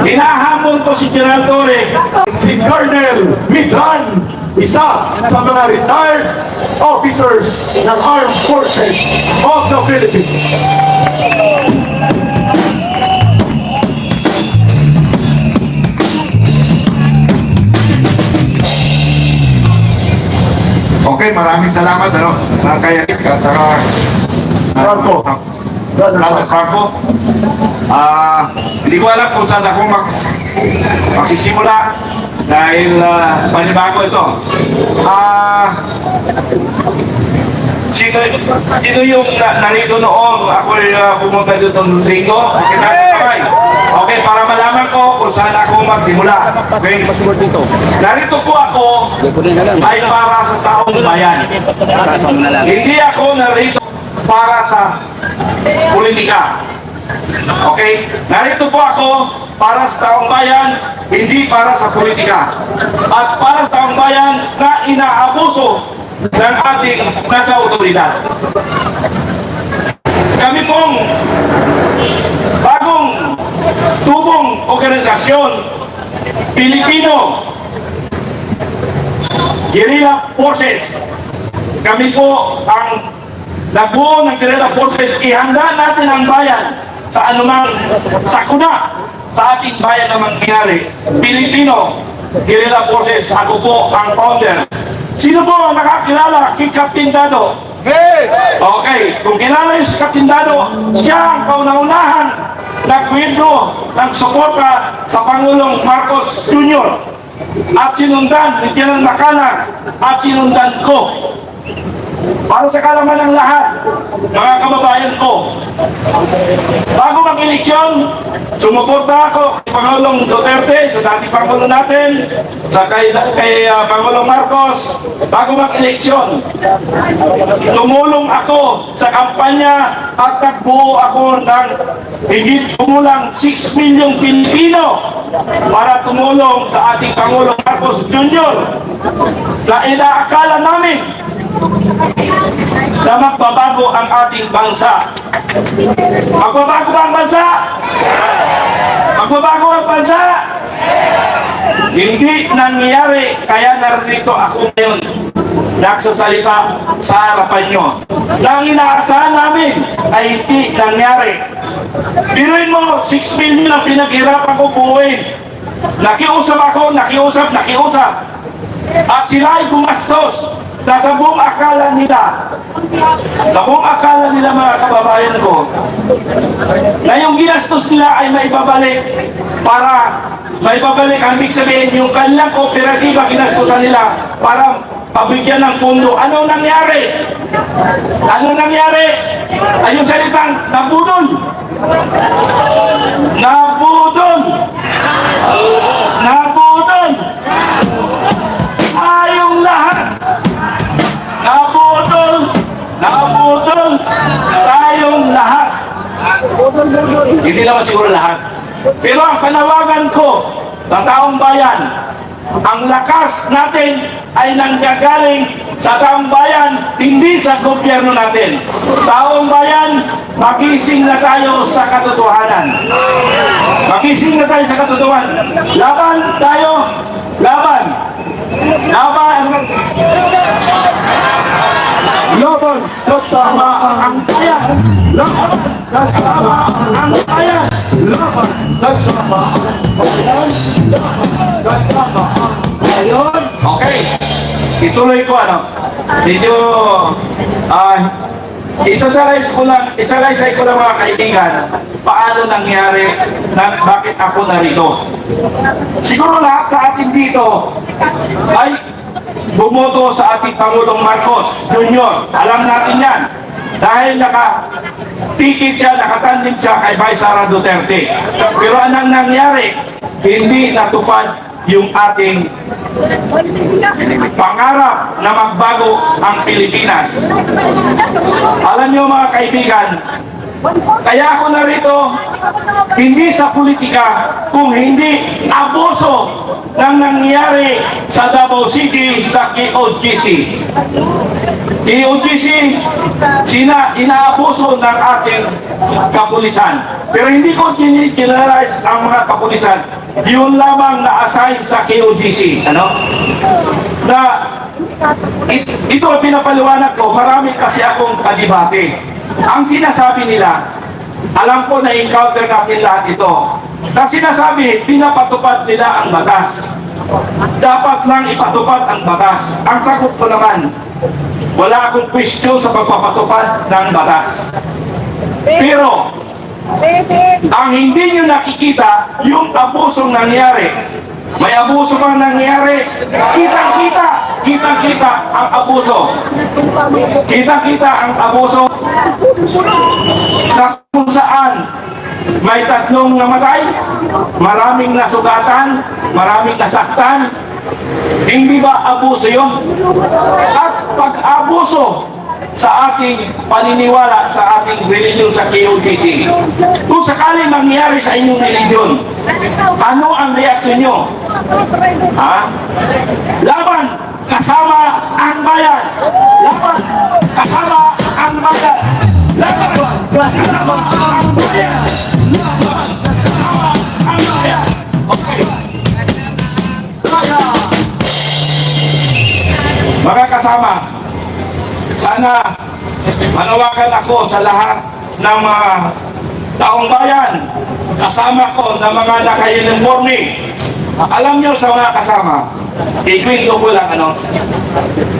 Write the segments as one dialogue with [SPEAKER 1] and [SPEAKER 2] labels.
[SPEAKER 1] Hinahamon ko si General Torre.
[SPEAKER 2] si Colonel Midran, isa sa mga retired officers ng Armed Forces of the Philippines.
[SPEAKER 3] Okay, maraming salamat ano, mga kayanik at saka
[SPEAKER 2] Franco. Brother Franco.
[SPEAKER 3] Franco. Ah, hindi ko alam kung saan ako mag magsisimula dahil ah, panibago ito. Ah,
[SPEAKER 1] Sino, sino yung na, narito noong ako uh, pumunta dito ng linggo? Okay, nakasabay. Okay, para malaman ko kung saan ako magsimula. Okay.
[SPEAKER 4] Password dito.
[SPEAKER 1] Narito po ako ay para sa taong bayan. Hindi ako narito para sa politika. Okay? Narito po ako para sa taong bayan, hindi para sa politika. At para sa taong bayan na inaabuso ng ating nasa otoridad. Kami pong bagong tubong organisasyon Pilipino Guerrilla Forces kami po ang nagbuo ng Guerrilla Forces, ihanda natin ang bayan sa anumang sakuna sa ating bayan na mangyari. Pilipino Guerrilla Forces, ako po ang founder. Sino po ang nakakilala kay Captain Dado? Okay, kung kilala yung si Captain Dado, siya ang kauna-unahan nagwidro ng suporta sa Pangulong Marcos Jr. at sinundan ni General Macanas at sinundan ko para sa kalaman ng lahat, mga kababayan bago mag-eleksyon, sumuporta ako kay Pangulong Duterte, sa dating Pangulo natin, sa kay, kay ah, Pangulong Marcos, bago mag-eleksyon. Tumulong ako sa kampanya at nagbuo ako ng higit kumulang 6 milyong Pilipino para tumulong sa ating Pangulong Marcos Jr. na inaakala namin na magbabago ang ating bansa. Magbabago ba ang bansa? Magbabago ang bansa? Hindi nangyayari, kaya narito ako ngayon nagsasalita sa harapan nyo. Nang inaasahan namin ay hindi nangyari. Biruin mo, 6 million ang pinaghirapan ko buuin. Nakiusap ako, nakiusap, nakiusap. At sila ay gumastos na sa buong akala nila, sa buong akala nila mga kababayan ko, na yung ginastos nila ay maibabalik para maibabalik ang ibig sabihin yung kanilang kooperatiba ginastosan nila para pabigyan ng pundo. Ano nangyari? Ano nangyari? Ay yung salitang. Nabudol. Nabudol. Hindi naman siguro lahat. Pero ang panawagan ko sa taong bayan, ang lakas natin ay nanggagaling sa taong bayan, hindi sa gobyerno natin. Taong bayan, magising na tayo sa katotohanan. Magising na tayo sa katotohanan. Laban tayo, laban.
[SPEAKER 2] Kasama Ang
[SPEAKER 1] bayan.
[SPEAKER 2] laban kasama laban kasama
[SPEAKER 1] Ayun. Okay. Ituloy ko ano. Medyo ah isasalays ko lang, isalaysay ko lang mga kaibigan paano nangyari na bakit ako narito. Siguro lahat sa atin dito ay bumoto sa ating Pangulong Marcos Jr. Alam natin yan. Dahil naka tikit siya, nakatandem siya kay Vice Sara Duterte. Pero anong nangyari? Hindi natupad yung ating pangarap na magbago ang Pilipinas. Alam niyo mga kaibigan, kaya ako narito, hindi sa politika, kung hindi abuso ng nangyari sa Davao City sa KOGC. KOGC, sina inaabuso ng ating kapulisan. Pero hindi ko generalize ang mga kapulisan. Yun lamang na-assign sa KOGC. Ano? Na it, ito pinapaliwanag ko, marami kasi akong kadibate. Ang sinasabi nila, alam ko na encounter natin lahat ito. Na sinasabi, pinapatupad nila ang batas. Dapat lang ipatupad ang batas. Ang sagot ko naman, wala akong question sa pagpapatupad ng batas. Pero, ang hindi nyo nakikita, yung abusong nangyari. May abuso bang nangyari? Kitang-kita, kitang-kita ang abuso. Kitang-kita ang abuso na kung saan may tatlong namatay, maraming nasugatan, maraming nasaktan, hindi ba abuso yun? At pag-abuso sa ating paniniwala, sa ating religion sa KOTC, kung sakali mangyari sa inyong religion, ano ang reaksyon nyo? Ha? Laban kasama ang bayan. Laban kasama ang bayan. Laban kasama ang bayan. Sana manawagan ako sa lahat ng mga taong bayan, kasama ko na mga naka-uniforme. Alam niyo sa mga kasama, ikwento ko lang ano,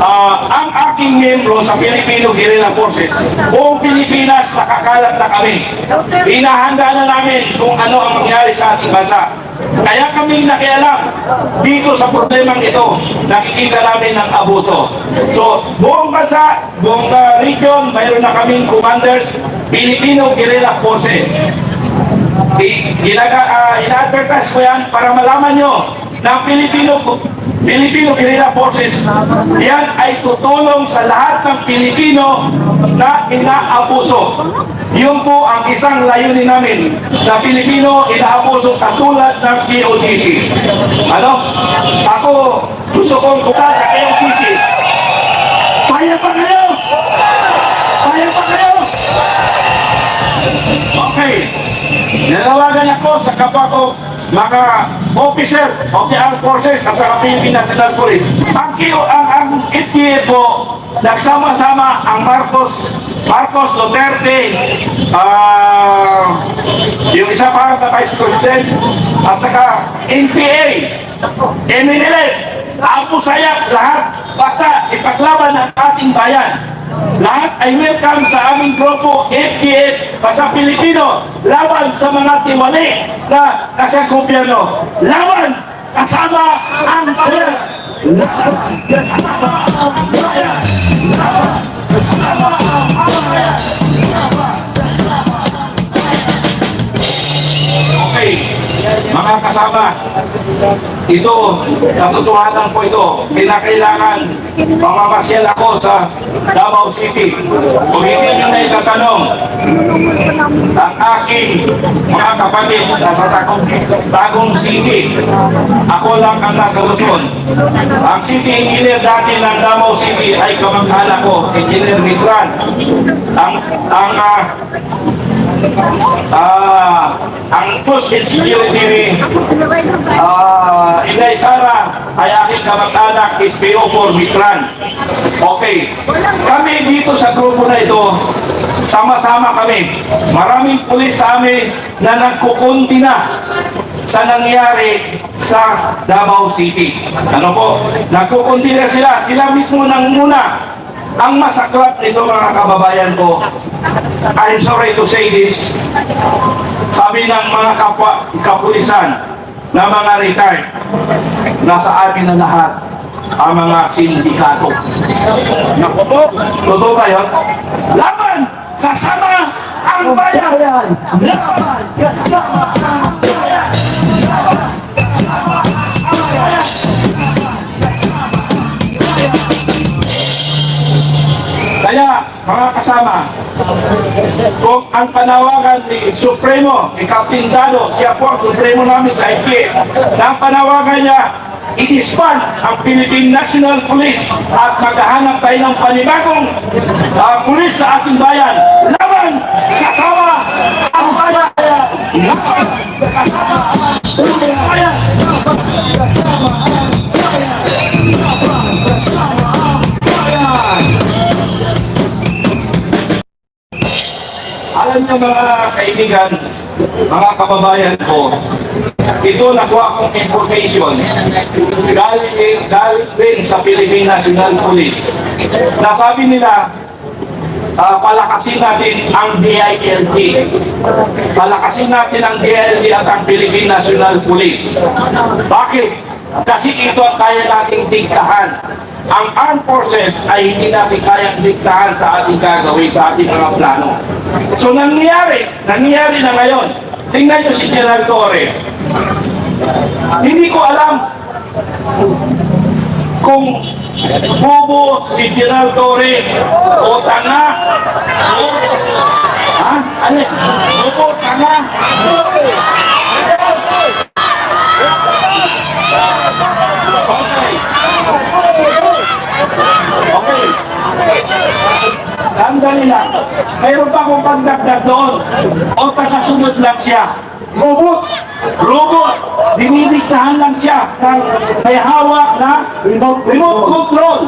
[SPEAKER 1] Ah, ang aking membro sa Filipino Guerrilla Forces, buong Pilipinas nakakalat na kami. Hinahanda na namin kung ano ang mangyari sa ating bansa. Kaya kami nakialam dito sa problemang ito, nakikita namin ng abuso. So, buong bansa, buong uh, region, mayroon na kaming commanders, Filipino Guerrilla Forces. Ginaga, uh, ina-advertise ko yan para malaman nyo na ang Pilipino Filipino Guerrilla Forces yan ay tutulong sa lahat ng Pilipino na inaabuso. Yun po ang isang layunin namin na Pilipino inaabuso katulad ng POTC. Ano? Ako gusto kong kuka sa POTC. Paya pa kayo! Paya pa kayo! Okay. Nanawagan ako sa kapwa mga officer of the armed forces at sa Philippine National Police. Ang, ang, ang FTA po, nagsama-sama ang Marcos Marcos Duterte, ah, yung isa pa na Vice President, at saka NPA, MNLF, Apo Sayap, lahat, basta ipaglaban ang ating bayan. Lahat ay welcome sa aming grupo FDF basta Pilipino laban sa mga tiwali na nasa gobyerno. Laban kasama ang bayan. Laban kasama ang bayan. Laban kasama ang bayan. Okay, mga kasama, ito, katotohanan po ito, kinakailangan mamamasyal ako sa Davao City. Kung hindi nyo na itatanong, ang aking mga kapatid nasa Tagum, Tagum City, ako lang ang nasa Luzon. Ang city engineer dati ng Davao City ay kamangkala ko, Engineer Mitran. Ang, ang ah, Ah, ang post security ni ah, Inday Sara ay aking kamag-anak is PO4 Mitran. Okay. Kami dito sa grupo na ito, sama-sama kami. Maraming pulis sa amin na nagkukunti na sa nangyari sa Davao City. Ano po? Nagkukunti na sila. Sila mismo nang muna ang masaklat nito mga kababayan ko, I'm sorry to say this, sabi ng mga kapwa, kapulisan na mga retired, nasa amin na lahat ang mga sindikato. Naku po, totoo ba yun? Laban! Kasama ang bayan! Laban! Kasama ang bayan! Laban! Kasama ang bayan! Kaya, mga kasama, kung ang panawagan ni Supremo, ni Captain Dado, siya po ang Supremo namin sa IPA, na ang panawagan niya, i-disband ang Philippine National Police at maghahanap tayo ng panibagong ah, pulis sa ating bayan. Laban kasama ang bayan! Laban kasama ang bayan! Alam niyo mga kaibigan, mga kababayan ko, ito nakuha kong information galing din, galing din sa Philippine National Police. Nasabi nila, ah, palakasin natin ang DILT. Palakasin natin ang DILT at ang Philippine National Police. Bakit? Kasi ito ang kaya nating diktahan. Ang armed forces ay hindi natin kayang diktahan sa ating gagawin, sa ating mga plano. So nangyayari, nangyayari na ngayon. Tingnan nyo si General Torre. Hindi ko alam kung bobo si General Torre o tanga ha? Ano? Bobo, tanga Okay. Sandali lang. Mayroon pa akong pagdagdag doon. O tagasunod lang siya.
[SPEAKER 2] Robot!
[SPEAKER 1] Robot. Dinidiktahan lang siya may hawak na
[SPEAKER 2] Remote
[SPEAKER 1] remote
[SPEAKER 2] control.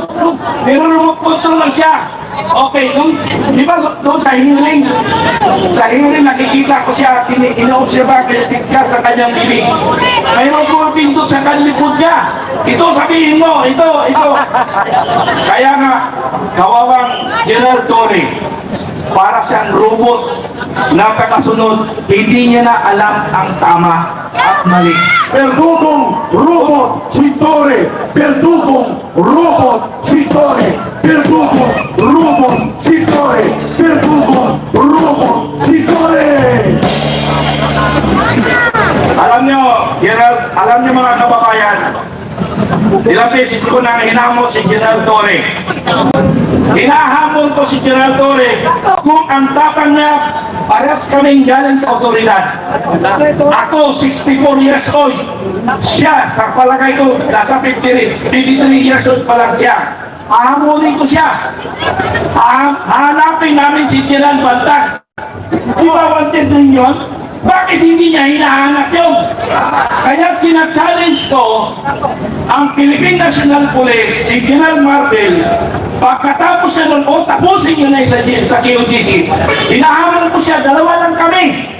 [SPEAKER 1] Pero remote control lang siya. Okay, nung, di ba doon sa hearing, sa hearing nakikita ko siya, ini- ina-observa, pinipigkas ng kanyang bibig. Mayroon po pindot sa kalikod niya. Ito sabihin mo, ito, ito. Kaya nga, kawawang General Torre, para siyang robot na kakasunod, hindi niya na alam ang tama at mali.
[SPEAKER 2] Perdugong robot si Torre! Perdugong robot si Torre! Perdugong robot si Torre! Perdugong robot si Torre!
[SPEAKER 1] Alam nyo, General, alam nyo mga kababayan, beses ko nang hinamon si General Torre. Hinahamon ko si General Torre kung ang tapang niya parehas kaming galing sa otoridad. Ako, 64 years old. Siya, sa palagay ko, nasa 53, 53 years old pa lang siya. Hahamunin ko siya. Ha- Hanapin namin si General Bantag. Di ba wanted rin yun? Bakit hindi niya hinahanap yun? Kaya sina-challenge ko ang Philippine National Police, si General Marvel, pagkatapos na nun, o tapusin nyo na sa, sa KOGC, hinahamon ko siya, dalawa lang kami.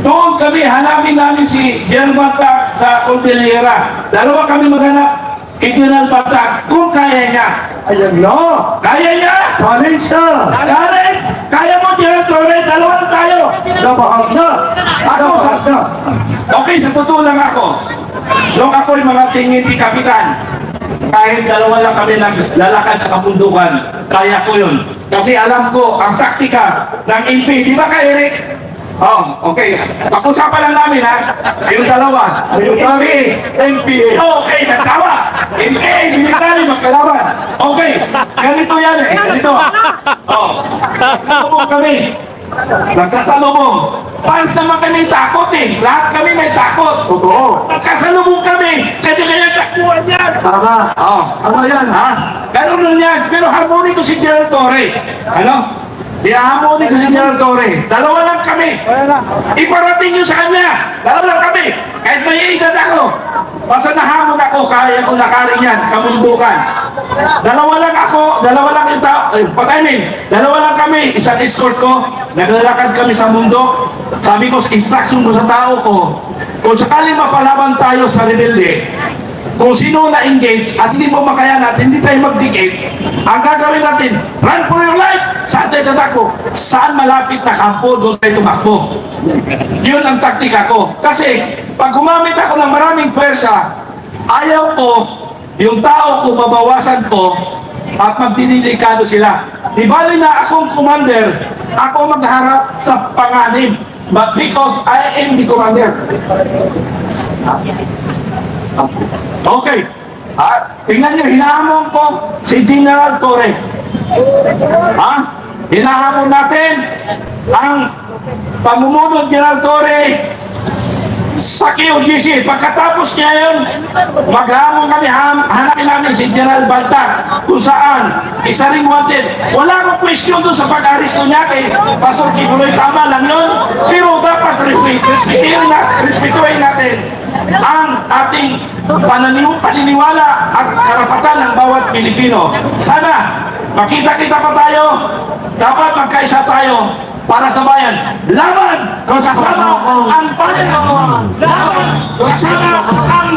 [SPEAKER 1] Doon kami, hanapin namin si General Batag sa Cordillera. Dalawa kami maghanap kay General Batag kung kaya niya.
[SPEAKER 2] Ayan na!
[SPEAKER 1] Kaya niya!
[SPEAKER 2] Challenge na!
[SPEAKER 1] Karen, kaya mo General Torre, dalawa lang tayo.
[SPEAKER 2] Nabahag na! Nabahag na!
[SPEAKER 1] Okay, sa totoo lang ako. Nung ako'y mga tingin ni Kapitan, kahit dalawa lang kami naglalakad sa kabundukan, kaya ko yun. Kasi alam ko ang taktika ng NP. Di ba ka, Eric? Oh, okay. Pag-usapan lang namin, ha? Yung dalawa. Yung NP.
[SPEAKER 2] NPA!
[SPEAKER 1] Okay, nagsawa. NPA, military, magkalaban. Okay, ganito yan eh. Ganito. Oh, nagsasalubong kami. Nagsasalubong. Fans naman kami takot eh. Lahat kami may takot.
[SPEAKER 2] Totoo!
[SPEAKER 1] Nagkasalubong kami. Kanya-kanya takbuhan yan.
[SPEAKER 2] Tama!
[SPEAKER 1] Oh,
[SPEAKER 2] Ano yan?
[SPEAKER 1] ha? Ganun nun yan. Pero harmony ko si General Torre. Ano? Hinahamoni ko si General Torre. Dalawa lang kami. Iparating nyo sa kanya. Dalawa lang kami. Kahit may edad ako. Basta nahamon ako, kaya ko lakarin yan, kabundukan. Dalawa lang ako, dalawa lang yung I mean, dalawa lang kami, isang escort ko, naglalakad kami sa mundo. Sabi ko, instruction ko sa tao ko, kung sakaling mapalaban tayo sa rebelde, kung sino na-engage at hindi mo makayan at hindi tayo magdikit, ang gagawin natin, run for your life! Saan tayo tatakbo? Saan malapit na kampo, doon tayo tumakbo. Yun ang taktika ko. Kasi, pag gumamit ako ng maraming pwersa, ayaw ko, yung tao ko, babawasan ko, at magdidelikado sila. Di bali na akong commander, ako magharap sa panganib. But because I am the commander, Okay. Ah, tingnan niyo, hinahamon ko si General Torre. Ha? Hinahamon natin ang pamumuno General Torre sa QGC. Pagkatapos niya yun, maghamon kami, hanapin namin si General Baltar kung saan isa ring wanted. Wala akong question doon sa pag-aristo niya kay Pastor Kibuloy, tama lang yun. Pero dapat respetuhin natin, respetuhin natin ang ating pananiw, paniniwala at karapatan ng bawat Pilipino. Sana makita-kita pa tayo, dapat magkaisa tayo para sa bayan. Laban! Kasama ang Panginoon! Laban! Kasama ang